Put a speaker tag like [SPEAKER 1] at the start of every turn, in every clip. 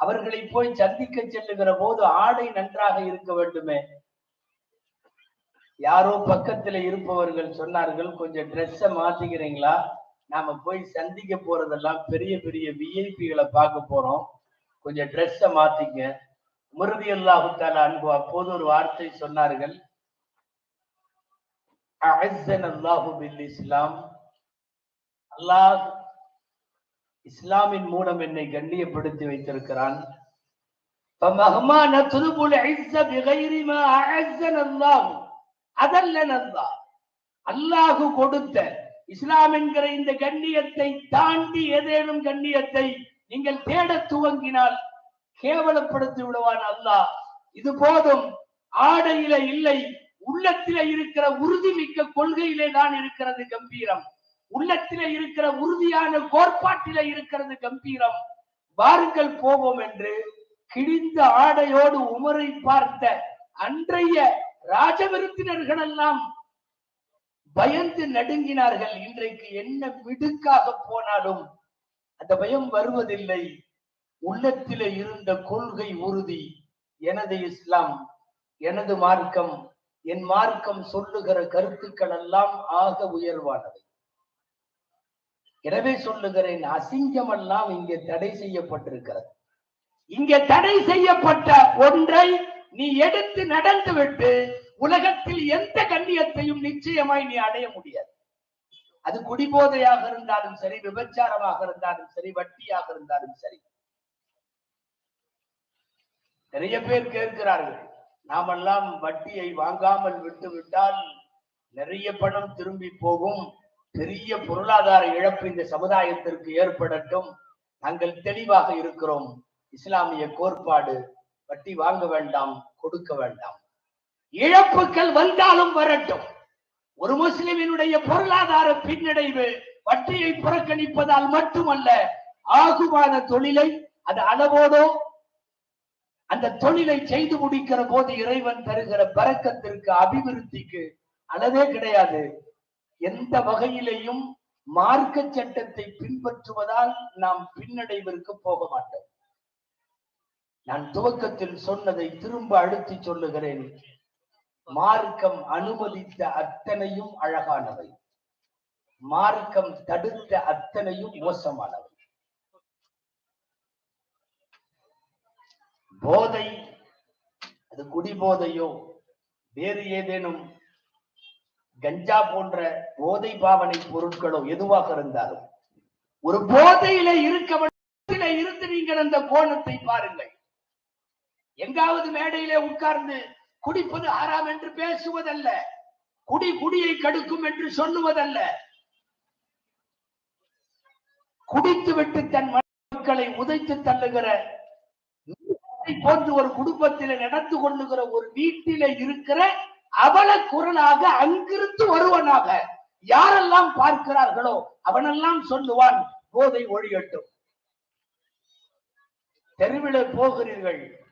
[SPEAKER 1] அவர்களை போய் சந்திக்க செல்லுகிற போது ஆடை நன்றாக இருக்க வேண்டுமே? யாரோ பக்கத்துல இருப்பவர்கள் சொன்னார்கள் கொஞ்சம் ட்ரெஸ்ஸ மாத்திக்கிறீங்களா? நாம போய் சந்திக்க போறதெல்லாம் பெரிய பெரிய விஐபிகளை பார்க்க போறோம். கொஞ்சம் ட்ரெஸ்ஸ மாத்திங்க. முருதி அல்லாஹுத்தால அன்பு அப்போது ஒரு வார்த்தை சொன்னார்கள். அல்லாஹு பில் இஸ்லாம். அல்லாஹ் இஸ்லாமின் மூலம் என்னை கண்ணியப்படுத்தி வைத்திருக்கிறான். அல்லாஹு. கொடுத்த இஸ்லாம் என்கிற இந்த கண்ணியத்தை தாண்டி ஏதேனும் கண்ணியத்தை நீங்கள் தேட துவங்கினால் கேவலப்படுத்தி விடுவான் அல்லாஹ். இது போதும். ஆடையில இல்லை. உள்ளத்தில இருக்கிற உறுதிமிக்க கொள்கையிலே தான் இருக்கிறது கம்பீரம். உள்ளத்தில இருக்கிற உறுதியான கோட்பாட்டில இருக்கிறது கம்பீரம். வாருங்கள் போவோம் என்று கிழிந்த ஆடையோடு உமரை பார்த்த அன்றைய ராஜவிருத்தினர்கள் எல்லாம் பயந்து நடுங்கினார்கள். இன்றைக்கு என்ன மிடுக்காக போனாலும் அந்த பயம் வருவதில்லை. உள்ளத்தில இருந்த கொள்கை உறுதி. எனது இஸ்லாம் எனது மார்க்கம் என் மார்க்கம் சொல்லுகிற கருத்துக்கள் எல்லாம் ஆக உயர்வானவை. எனவே சொல்லுகிறேன் அசிங்கம் எல்லாம் இங்கே தடை செய்யப்பட்டிருக்கிறது. இங்கே தடை செய்யப்பட்ட ஒன்றை நீ எடுத்து நடந்து விட்டு உலகத்தில் எந்த கண்ணியத்தையும் நிச்சயமாய் நீ அடைய முடியாது. அது குடிபோதையாக இருந்தாலும் சரி விபச்சாரமாக இருந்தாலும் சரி வட்டியாக இருந்தாலும் சரி. நிறைய பேர் கேட்கிறார்கள் நாமெல்லாம் வட்டியை வாங்காமல் விட்டு விட்டால் நிறைய பணம் திரும்பி போகும். பெரிய பொருளாதார இழப்பு இந்த சமுதாயத்திற்கு ஏற்படட்டும். நாங்கள் தெளிவாக இருக்கிறோம். இஸ்லாமிய கோட்பாடு வட்டி வாங்க வேண்டாம் கொடுக்க வேண்டாம். இழப்புகள் வந்தாலும் வரட்டும். ஒரு முஸ்லிமினுடைய பொருளாதார பின்னடைவு வட்டியை புறக்கணிப்பதால் மட்டுமல்ல ஆகுமான தொழிலை அது அளவோடோ அந்த தொழிலை செய்து முடிக்கிற போது இறைவன் தருகிற பறக்கத்திற்கு அபிவிருத்திக்கு அளவே கிடையாது. எந்த வகையிலையும் மார்க்க சட்டத்தை பின்பற்றுவதால் நாம் பின்னடைவிற்கு போக மாட்டோம். நான் துவக்கத்தில் சொன்னதை திரும்ப அழுத்தி சொல்லுகிறேன். மார்க்கம் அனுமதித்த அத்தனையும் அழகானவை. மார்க்கம் தடுத்த அத்தனையும் மோசமானவை. போதை அது குடிபோதையோ வேறு ஏதேனும் கஞ்சா போன்ற போதை பாவனை பொருட்களோ எதுவாக இருந்தாலும் ஒரு போதையில இருக்க இருந்து நீங்கள் அந்த கோணத்தை பாருங்கள். எங்காவது மேடையிலே உட்கார்ந்து குடிப்பது ஆறாம் என்று பேசுவதல்ல குடி குடியை கடுக்கும் என்று சொல்லுவதல்ல. குடித்து விட்டு தன் மக்களை உதைத்து தள்ளுகிற போன்று ஒரு குடும்பத்தில் நடந்து கொள்ளுகிற ஒரு வீட்டில இருக்கிற அவல குரலாக அங்கிருந்து வருவனாக யாரெல்லாம் பார்க்கிறார்களோ அவனெல்லாம் சொல்லுவான் போதை ஒழியட்டும் தெருவில போகிறீர்கள்.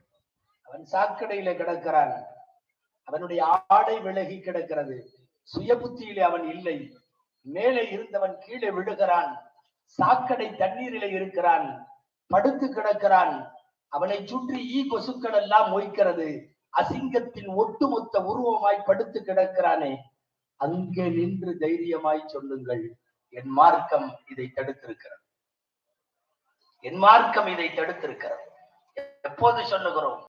[SPEAKER 1] அவன் சாக்கடையில கிடக்கிறான். அவனுடைய ஆடை விலகி கிடக்கிறது. சுய புத்தியிலே அவன் இல்லை. மேலே இருந்தவன் கீழே விழுகிறான். சாக்கடை தண்ணீரிலே இருக்கிறான். படுத்து கிடக்கிறான். அவனை சுற்றி ஈ கொசுக்கள் எல்லாம் மொய்க்கிறது. அசிங்கத்தின் ஒட்டுமொத்த உருவமாய் படுத்து கிடக்கிறானே. அங்கே நின்று தைரியமாய் சொல்லுங்கள். என் மார்க்கம் இதை தடுத்திருக்கிறது. என் மார்க்கம் இதை தடுத்திருக்கிறது. எப்போது சொல்லுகிறோம்?